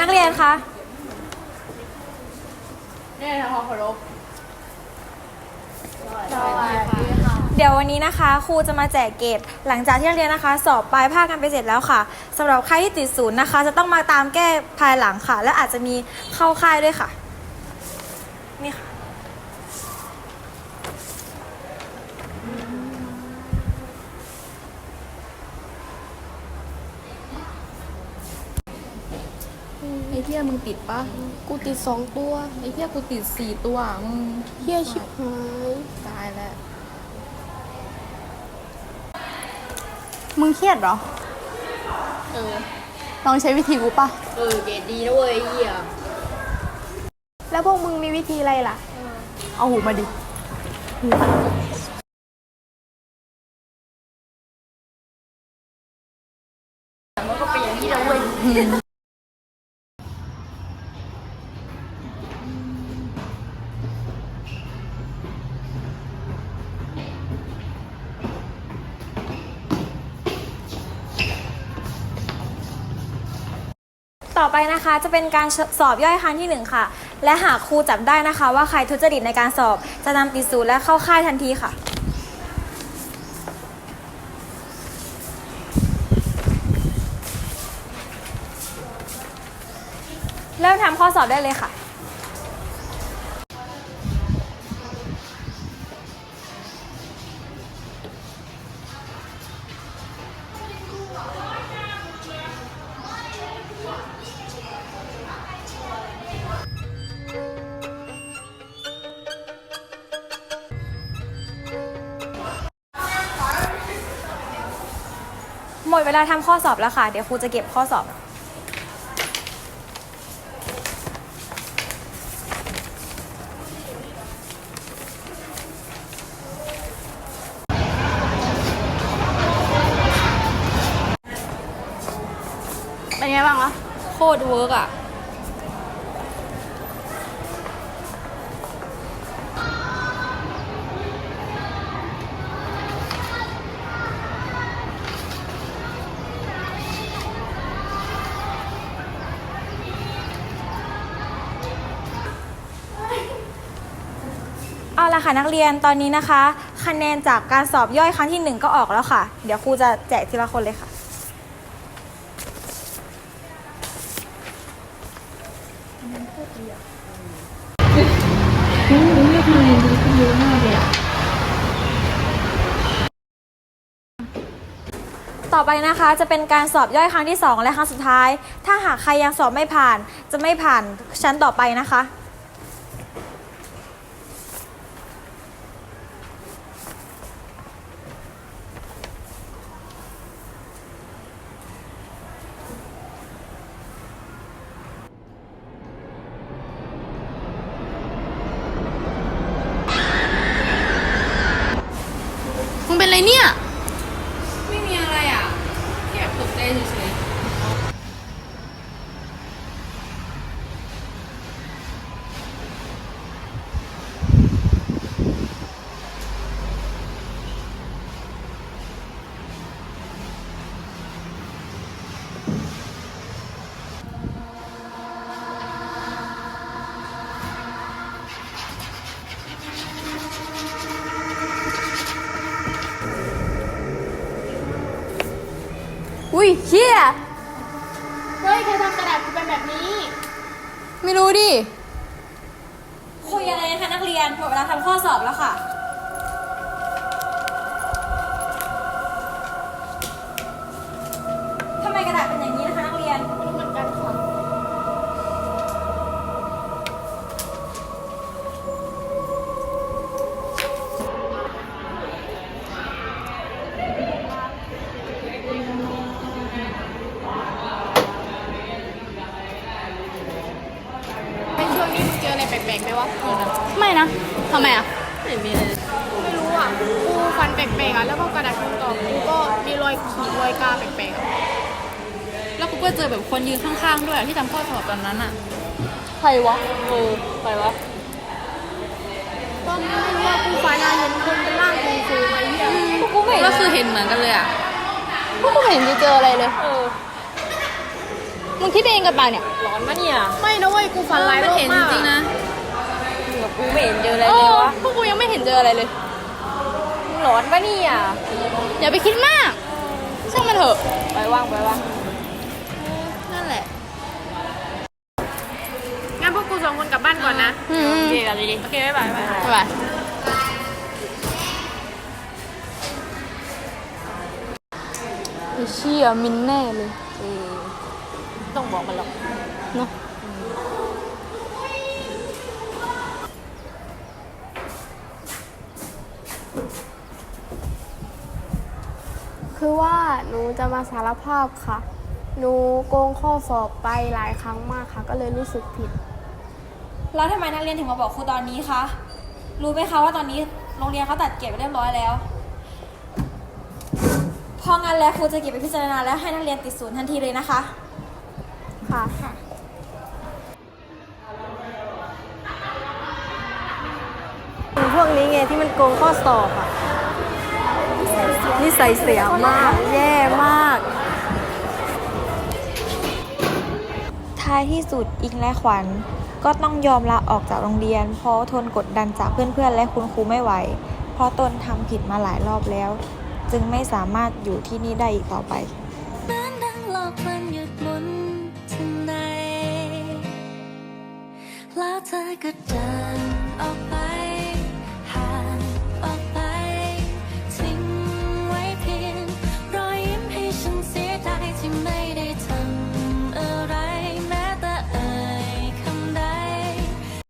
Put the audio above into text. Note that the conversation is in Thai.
นักเรียนคะเนี่ยทำความเคารพเดี๋ยววันนี้นะคะครูจะมาแจกเกรดหลังจากที่นักเรียนนะคะ สอบปลายภาคกันไปเสร็จแล้วค่ะสำหรับใครที่ติดศูนย์นะคะ จะต้องมาตามแก้ภายหลังค่ะ และอาจจะมีเข้าค่ายด้วยค่ะ นี่ค่ะ ไอ้เที่ยมึงติดปะกูติดสองตัวไอ้เที่ยกูติดสี่ตัวมึงเฮียชิบหายตายแล้วมึงเครียดเหรอเออลองใช้วิธีกูปะเออเกรดดีนะเว้ยไอ้เหี้ยแล้วพวกมึงมีวิธีอะไรล่ะ เอาหูมาดิ ต่อไปนะคะ จะเป็นการสอบย่อยครั้งที่หนึ่งค่ะ และหากครูจับได้นะคะ ว่าใครทุจริตในการสอบ จะนำติดศูนย์และเข้าค่ายทันทีค่ะ เริ่มทำข้อสอบได้เลยค่ะ ดเวลาทำข้อสอบแล้วค่ะ เดี๋ยวครูจะเก็บข้อสอบ เป็นไงบ้างวะโคตรเวิร์กอะ ละค่ะนักเรียนตอนนี้นะคะ คะแนนจากการสอบย่อยครั้งที่หนึ่งก็ออกแล้วค่ะ เดี๋ยวครูจะแจกทีละคนเลยค่ะ ต่อไปนะคะจะเป็นการสอบย่อยครั้งที่ 2 และครั้งสุดท้าย ถ้าหากใครยังสอบไม่ผ่าน จะไม่ผ่านชั้นต่อไปนะคะ เป็นไรเนี่ย ยเฮียเฮ้ยใครทำกระดาษกูเป็นแบบนี้ไม่รู้ดิ คุยอะไรคะนักเรียนหมดเวลาทำข้อสอบแล้วค่ะ ทำไมกระดาษเป็นอย่างนี้นะคะนักเรียน กๆไหมวะเออนะไม่นะทำไมอะ ไม่มีเลยไม่รู้อะกูฟันแปลกๆอะแล้วก็กระดาษคำตอบกูก็มีรอยขีดรอยกาแปลกๆอะแล้วกูก็เจอแบบคนยืนข้างๆด้วยอะที่ทำข้อสอบตอนนั้นอะใครวะเออไปวะก็ไม่รู้ว่ากูฝันอะเห็นคนเป็นร่างสูงๆไอ้เหี้ยพวกกูไม่เห็นก็คือเห็นเหมือนกันเลยอะพวกกูไม่เห็นจะเจออะไรเลยเออมึงคิดเองกับเปล่าเนี่ยร้อนมะเนี่ย ไม่นะเว้ยกูฝันร้ายมันเห็นมากจริงๆนะ กับกูไม่เห็นเจออะไรเอเลยอวะพวกกูยังไม่เห็นเจออะไรเลยร้อนปะเนี่ยอย่าไปคิดมากช่างมันเถอะไปว่างไปว่างนั่นแหละงั้นพวกกูสองคนกลับบ้านก่อนนะอืมโอเคกันเลยดิโอเคบ๊ายบายบ๊ายบายไปไปไอ้เชี่ยมินแน่เลยต้องบอกมันหรอกเนาะ คือว่าหนูจะมาสารภาพค่ะ หนูโกงข้อสอบไปหลายครั้งมากค่ะ ก็เลยรู้สึกผิด แล้วทำไมนักเรียนถึงมาบอกครูตอนนี้คะ รู้ไหมคะว่าตอนนี้โรงเรียนเขาตัดเก็บไปเรียบร้อยแล้วเพราะงั้นแล้วครูจะเก็บไปพิจารณาแล้วให้นักเรียนติดศูนย์ทันทีเลยนะคะ ค่ะพวกนี้ไงที่มันโกงข้อสอบอะ นิสัยเสียมาก แย่มาก ท้ายที่สุดอิงและขวัญ ก็ต้องยอมลาออกจากโรงเรียน เพราะทนกดดันจากเพื่อนๆ และคุณครูไม่ไหว เพราะตนทำผิดมาหลายรอบแล้ว จึงไม่สามารถอยู่ที่นี่ได้อีกต่อไปเหมือนดังโลกมันหยุดหมุนทันใดแล้วเธอก็เดินออกไป